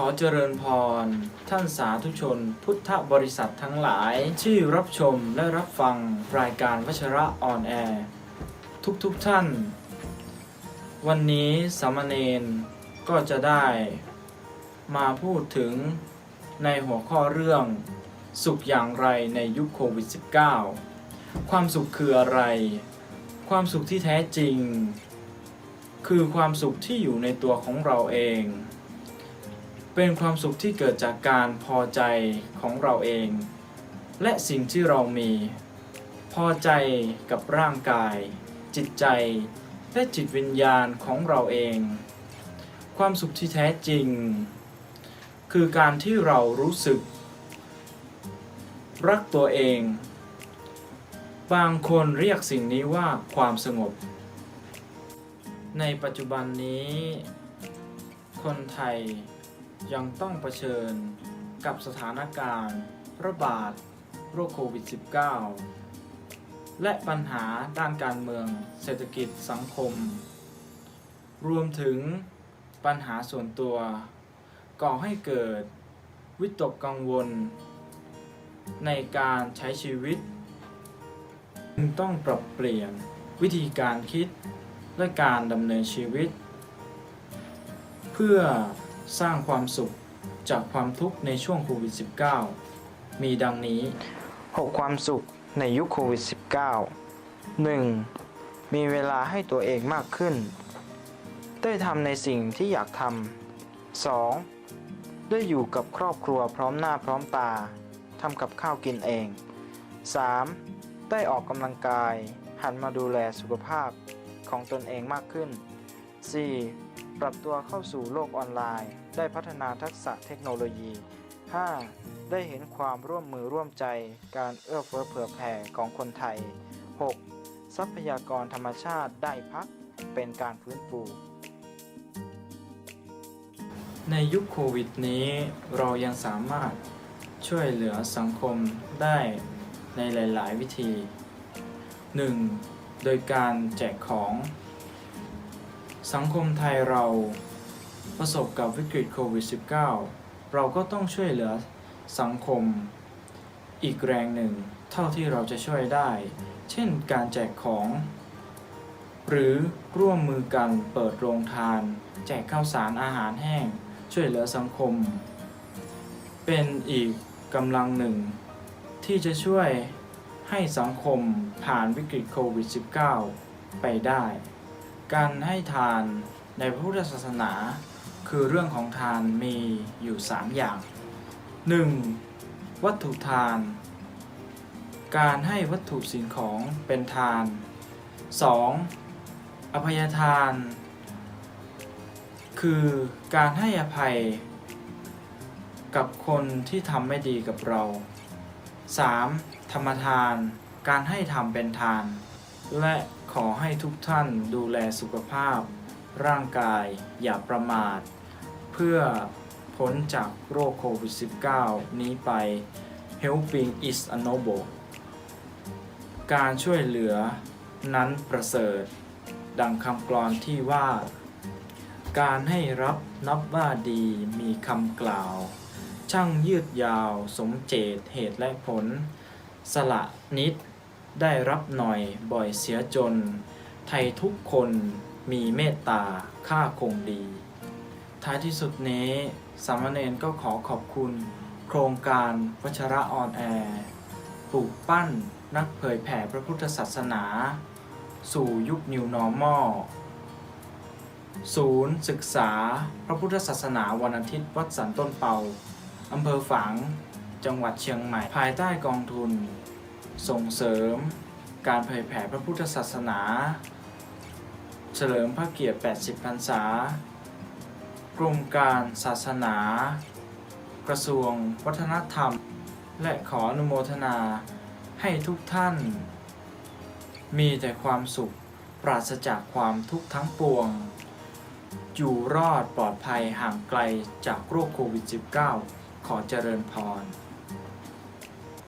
ขอเจริญพร ท่านสาธุชน พุทธบริษัททั้งหลาย ที่รับชมและรับฟังรายการวชระออนแอร์ ทุกๆทท่าน วันนี้สามเณรก็จะได้ มาพูดถึงในหัวข้อเรื่อง สุขอย่างไรในยุคโควิด -19 ความสุขคืออะไร ความสุขที่แท้จริง คือความสุขที่อยู่ในตัวของเราเอง เป็นความสุขที่เกิดจากการพอใจของเราเอง และสิ่งที่เรามี พอใจกับร่างกาย จิตใจ และจิตวิญญาณของเราเอง ความสุขที่แท้จริง คือการที่เรารู้สึก รักตัวเอง บางคนเรียกสิ่งนี้ว่าความสงบ ในปัจจุบันนี้ คนไทย ยังต้องเผชิญกับสถานการณ์ระบาดโรคโควิด -19 และปัญหาด้านการเมืองเศรษฐกิจสังคม รวมถึงปัญหาส่วนตัว ก่อให้เกิดวิตกกังวล ในการใช้ชีวิตจึงต้องปรับเปลี่ยนวิธีการคิดและการดำเนินชีวิต เพื่อ สร้างความสุขจากความทุกข์ในช่วงโควิด -19 มีดังนี้ 6 ความสุขในยุคโควิด -19 1. มีเวลาให้ตัวเองมากขึ้น ได้ทำในสิ่งที่อยากทำ 2. ได้อยู่กับครอบครัวพร้อมหน้าพร้อมตา ทำกับข้าวกินเอง 3. ได้ออกกำลังกาย หันมาดูแลสุขภาพของตนเองมากขึ้น 4. ปรับตัวเข้าสู่โลกออนไลน์ ได้พัฒนาทักษะเทคโนโลยี 5. ได้เห็นความร่วมมือร่วมใจ การเอื้อเฟื้อเผื่อแผ่ของคนไทย 6. ทรัพยากรธรรมชาติได้พัก เป็นการฟื้นฟู ในยุคโควิดนี้เรายังสามารถช่วยเหลือสังคมได้ในหลาย ๆ วิธี 1. โดยการแจกของ สังคมไทยเราประสบกับวิกฤตโควิด -19 เราก็ต้องช่วยเหลือสังคมอีกแรงหนึ่ง เท่าที่เราจะช่วยได้ เช่นการแจกของ หรือร่วมมือกันเปิดโรงทาน แจกข้าวสารอาหารแห้ง ช่วยเหลือสังคม เป็นอีกกำลังหนึ่ง ที่จะช่วยให้สังคมผ่านวิกฤตโควิด -19 ไปได้ การให้ทานในพระพุทธศาสนา คือเรื่องของทานมีอยู่ 3 อย่าง 1. วัตถุทาน การให้วัตถุสิ่งของเป็นทาน 2. อภัยทาน คือการให้อภัย กับคนที่ทำไม่ดีกับเรา 3. ธรรมทาน การให้ทำเป็นทาน และ ขอให้ทุกท่านดูแลสุขภาพ ร่างกายอย่าประมาท เพื่อพ้นจากโรคโควิด -19 นี้ไป Helping is a noble การช่วยเหลือนั้นประเสริฐ ดังคำกลอนที่ว่า การให้รับนับว่าดีมีคำกล่าว ช่างยืดยาวสมเจตเหตุและผล สละนิด ได้รับหน่อยบ่อยเสียจน ไทยทุกคนมีเมตตาค่าคงดี ท้ายที่สุดนี้สามเณรก็ขอขอบคุณ โครงการวัชระออนแอร์ปลูกปั้นนักเผยแผ่พระพุทธศาสนา สู่ยุค New Normal ศูนย์ศึกษาพระพุทธศาสนาวันอาทิตย์วัดสันต้นเปาอำเภอฝาง จังหวัดเชียงใหม่ ภายใต้กองทุน ส่งเสริมการเผยแผ่พระพุทธศาสนา เฉลิมพระเกียรติ 80 พรรษากรมการศาสนา กระทรวงวัฒนธรรม และขออนุโมทนาให้ทุกท่าน มีแต่ความสุขปราศจากความทุกข์ทั้งปวง อยู่รอดปลอดภัยห่างไกลจากโรคโควิด -19 ขอเจริญพร